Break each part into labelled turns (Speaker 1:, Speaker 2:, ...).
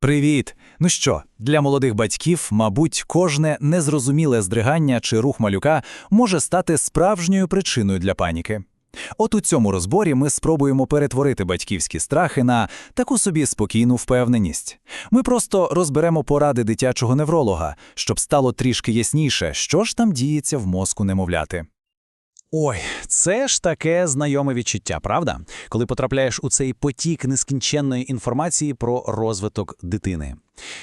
Speaker 1: Привіт! Ну що, для молодих батьків, мабуть, кожне незрозуміле здригання чи рух малюка може стати справжньою причиною для паніки. От у цьому розборі ми спробуємо перетворити батьківські страхи на таку собі спокійну впевненість. Ми просто розберемо поради дитячого невролога, щоб стало трішки ясніше, що ж там діється в мозку немовляти.
Speaker 2: Ой, це ж таке знайоме відчуття, правда? Коли потрапляєш у цей потік нескінченної інформації про розвиток дитини.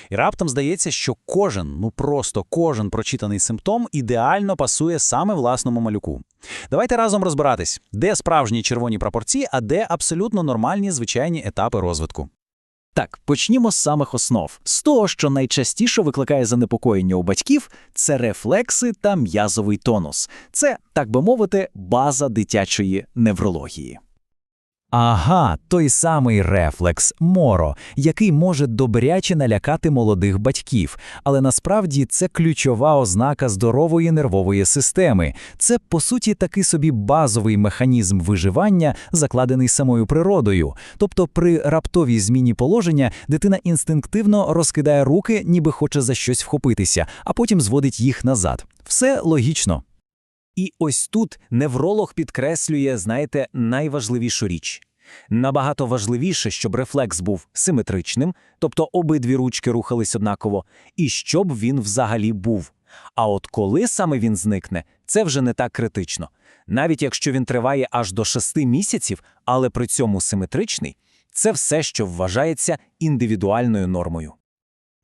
Speaker 2: І раптом здається, що кожен, ну просто кожен прочитаний симптом ідеально пасує саме власному малюку. Давайте разом розбиратись, де справжні червоні прапорці, а де абсолютно нормальні звичайні етапи розвитку.
Speaker 3: Так, почнімо з самих основ. З того, що найчастіше викликає занепокоєння у батьків, це рефлекси та м'язовий тонус. Це, так би мовити, база дитячої неврології. Ага, той самий рефлекс моро, який може добряче налякати молодих батьків, але насправді це ключова ознака здорової нервової системи. Це, по суті, такий собі базовий механізм виживання, закладений самою природою. Тобто, при раптовій зміні положення дитина інстинктивно розкидає руки, ніби хоче за щось вхопитися, а потім зводить їх назад. Все логічно.
Speaker 2: І ось тут невролог підкреслює, знаєте, найважливішу річ. Набагато важливіше, щоб рефлекс був симетричним, тобто обидві ручки рухались однаково, і щоб він взагалі був. А от коли саме він зникне, це вже не так критично. Навіть якщо він триває аж до шести місяців, але при цьому симетричний, це все, що вважається індивідуальною нормою.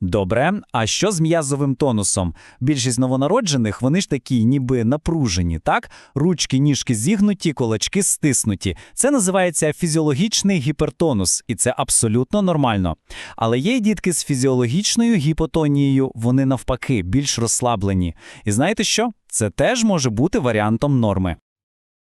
Speaker 3: Добре, а що з м'язовим тонусом? Більшість новонароджених, вони ж такі, ніби напружені, так? Ручки, ніжки зігнуті, кулачки стиснуті. Це називається фізіологічний гіпертонус, і це абсолютно нормально. Але є й дітки з фізіологічною гіпотонією, вони навпаки більш розслаблені. І знаєте що? Це теж може бути варіантом норми.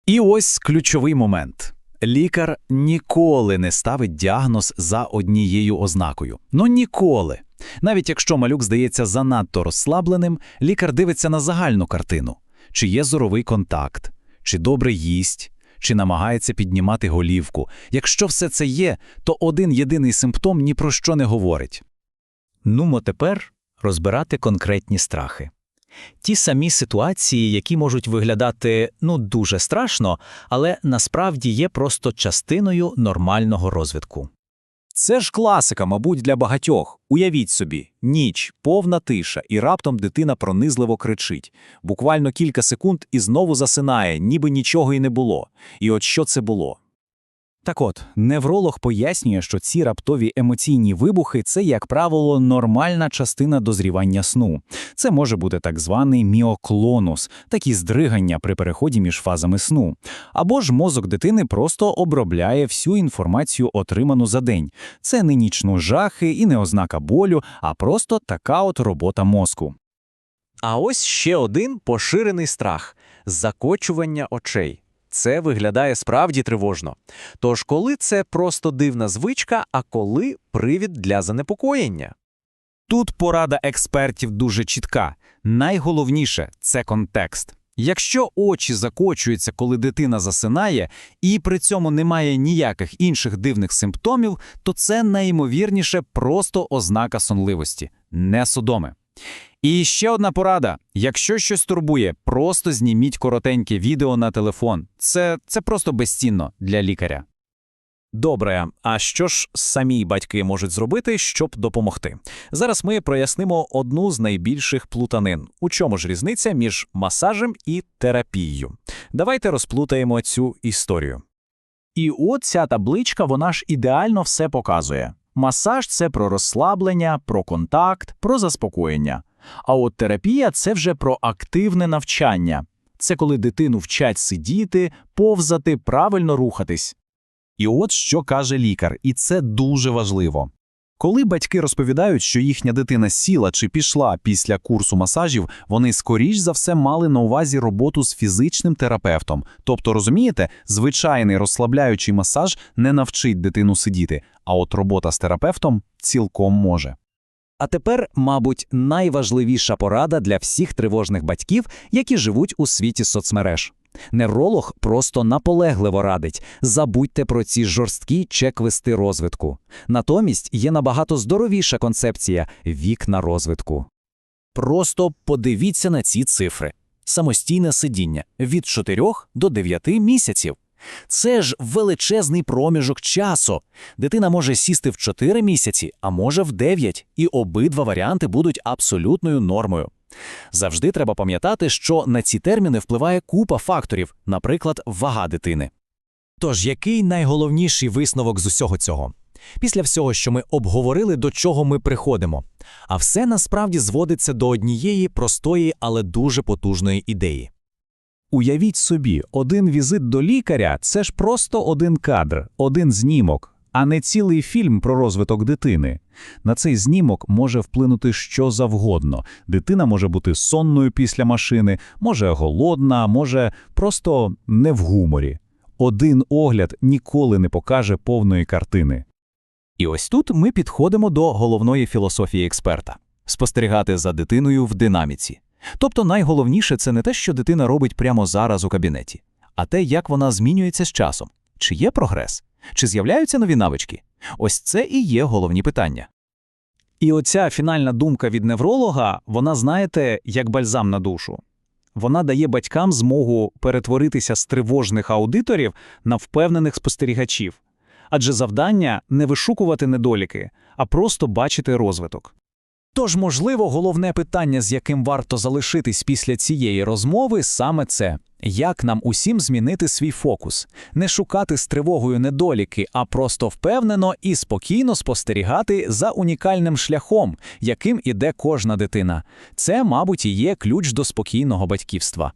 Speaker 3: І ось ключовий момент. Лікар ніколи не ставить діагноз за однією ознакою. Ну ніколи. Навіть якщо малюк здається занадто розслабленим, лікар дивиться на загальну картину: чи є зоровий контакт, чи добре їсть, чи намагається піднімати голівку. Якщо все це є, то один єдиний симптом ні про що не говорить. Нумо тепер розбирати конкретні страхи. Ті самі ситуації, які можуть виглядати ну дуже страшно, але насправді є просто частиною нормального розвитку.
Speaker 2: Це ж класика, мабуть, для багатьох. Уявіть собі, ніч, повна тиша, і раптом дитина пронизливо кричить. Буквально кілька секунд і знову засинає, ніби нічого і не було. І от що це було?
Speaker 3: Так от, невролог пояснює, що ці раптові емоційні вибухи це, як правило, нормальна частина дозрівання сну. Це може бути так званий міоклонус, такі здригання при переході між фазами сну. Або ж мозок дитини просто обробляє всю інформацію, отриману за день. Це не нічну жахи і не ознака болю, а просто така от робота мозку.
Speaker 2: А ось ще один поширений страх закочування очей. Це виглядає справді тривожно. Тож, коли це просто дивна звичка, а коли привід для занепокоєння?
Speaker 3: Тут порада експертів дуже чітка. Найголовніше це контекст. Якщо очі закочуються, коли дитина засинає, і при цьому немає ніяких інших дивних симптомів, то це найімовірніше просто ознака сонливості, не судоми. І ще одна порада: якщо щось турбує, просто зніміть коротеньке відео на телефон. Це, Це просто безцінно для лікаря.
Speaker 2: Добре, а що ж самі батьки можуть зробити, щоб допомогти? Зараз ми прояснимо одну з найбільших плутанин. У чому ж різниця між масажем і терапією? Давайте розплутаємо цю історію.
Speaker 3: І от ця табличка, вона ж ідеально все показує. Масаж це про розслаблення, про контакт, про заспокоєння. А от терапія це вже про активне навчання. Це коли дитину вчать сидіти, повзати, правильно рухатись. І от що каже лікар, і це дуже важливо. Коли батьки розповідають, що їхня дитина сіла чи пішла після курсу масажів, вони скоріш за все мали на увазі роботу з фізичним терапевтом. Тобто, розумієте, звичайний розслабляючий масаж не навчить дитину сидіти, а от робота з терапевтом цілком може.
Speaker 2: А тепер, мабуть, найважливіша порада для всіх тривожних батьків, які живуть у світі соцмереж. Невролог просто наполегливо радить забудьте про ці жорсткі чек-листи розвитку. Натомість є набагато здоровіша концепція вікна розвитку.
Speaker 1: Просто подивіться на ці цифри. Самостійне сидіння від 4 до 9 місяців. Це ж величезний проміжок часу. Дитина може сісти в 4 місяці, а може в 9, і обидва варіанти будуть абсолютною нормою. Завжди треба пам'ятати, що на ці терміни впливає купа факторів, наприклад, вага дитини. Тож, який найголовніший висновок з усього цього? Після всього, що ми обговорили, до чого ми приходимо. А все насправді зводиться до однієї простої, але дуже потужної ідеї.
Speaker 3: Уявіть собі, один візит до лікаря це ж просто один кадр, один знімок, а не цілий фільм про розвиток дитини. На цей знімок може вплинути що завгодно. Дитина може бути сонною після машини, може голодна, може просто не в гуморі. Один огляд ніколи не покаже повної картини.
Speaker 1: І ось тут ми підходимо до головної філософії експерта спостерігати за дитиною в динаміці. Тобто найголовніше це не те, що дитина робить прямо зараз у кабінеті, а те, як вона змінюється з часом, чи є прогрес, чи з'являються нові навички. Ось це і є головні питання.
Speaker 3: І оця фінальна думка від невролога, вона, знаєте, як бальзам на душу. Вона дає батькам змогу перетворитися з тривожних аудиторів на впевнених спостерігачів. Адже завдання не вишукувати недоліки, а просто бачити розвиток.
Speaker 2: Тож, можливо, головне питання, з яким варто залишитись після цієї розмови, саме це як нам усім змінити свій фокус, не шукати з тривогою недоліки, а просто впевнено і спокійно спостерігати за унікальним шляхом, яким іде кожна дитина. Це, мабуть, і є ключ до спокійного батьківства.